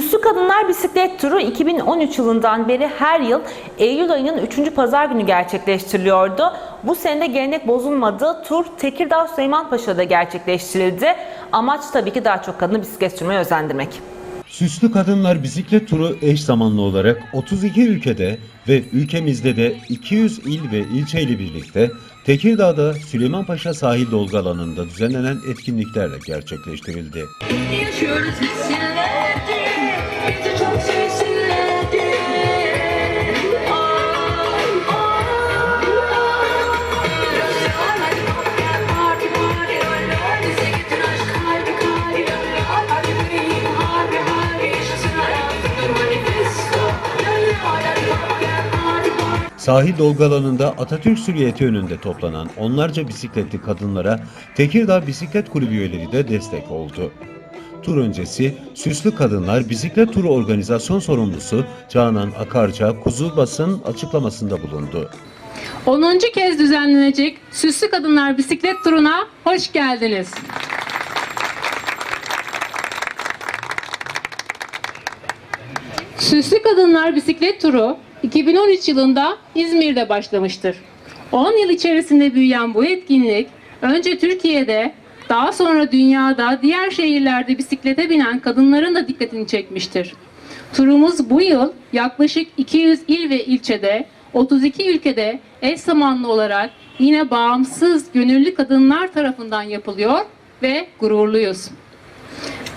Süslü Kadınlar Bisiklet Turu 2013 yılından beri her yıl Eylül ayının 3. pazar günü gerçekleştiriliyordu. Bu sene de gelenek bozulmadı. Tur Tekirdağ Süleymanpaşa'da gerçekleştirildi. Amaç tabii ki daha çok kadını bisiklet sürmeye özendirmek. Süslü Kadınlar Bisiklet Turu eş zamanlı olarak 32 ülkede ve ülkemizde de 200 il ve ilçe ile birlikte Tekirdağ'da Süleymanpaşa sahil dolgu alanında düzenlenen etkinliklerle gerçekleştirildi. Yaşıyoruz hisselerde Sahil dolgu alanında Atatürk Süriyeti önünde toplanan onlarca bisikletli kadınlara Tekirdağ Bisiklet Kulübü üyeleri de destek oldu. Tur öncesi Süslü Kadınlar Bisiklet Turu organizasyon sorumlusu Canan Akarca Kuzu Basın açıklamasında bulundu. 10. kez düzenlenecek Süslü Kadınlar Bisiklet Turu'na hoş geldiniz. Süslü Kadınlar Bisiklet Turu 2013 yılında İzmir'de başlamıştır. 10 yıl içerisinde büyüyen bu etkinlik önce Türkiye'de daha sonra dünyada diğer şehirlerde bisiklete binen kadınların da dikkatini çekmiştir. Turumuz bu yıl yaklaşık 200 il ve ilçede 32 ülkede eş zamanlı olarak yine bağımsız gönüllü kadınlar tarafından yapılıyor ve gururluyuz.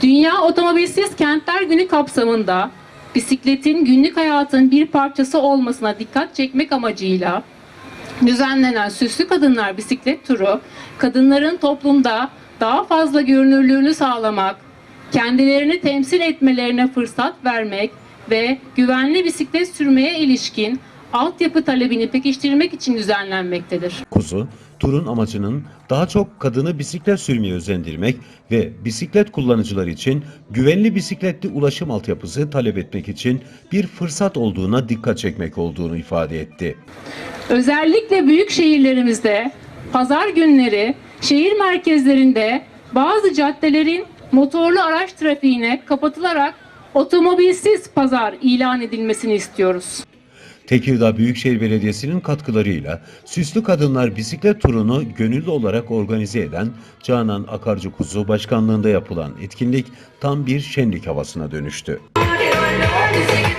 Dünya Otomobilsiz Kentler Günü kapsamında bisikletin günlük hayatın bir parçası olmasına dikkat çekmek amacıyla düzenlenen Süslü Kadınlar Bisiklet Turu, kadınların toplumda daha fazla görünürlüğünü sağlamak, kendilerini temsil etmelerine fırsat vermek ve güvenli bisiklet sürmeye ilişkin altyapı talebini pekiştirmek için düzenlenmektedir. Kuzu, turun amacının daha çok kadını bisiklet sürmeye özendirmek ve bisiklet kullanıcıları için güvenli bisikletli ulaşım altyapısı talep etmek için bir fırsat olduğuna dikkat çekmek olduğunu ifade etti. Özellikle büyük şehirlerimizde pazar günleri şehir merkezlerinde bazı caddelerin motorlu araç trafiğine kapatılarak otomobilsiz pazar ilan edilmesini istiyoruz. Tekirdağ Büyükşehir Belediyesi'nin katkılarıyla Süslü Kadınlar Bisiklet Turu'nu gönüllü olarak organize eden Canan Akarcı Kuzu başkanlığında yapılan etkinlik tam bir şenlik havasına dönüştü. Bize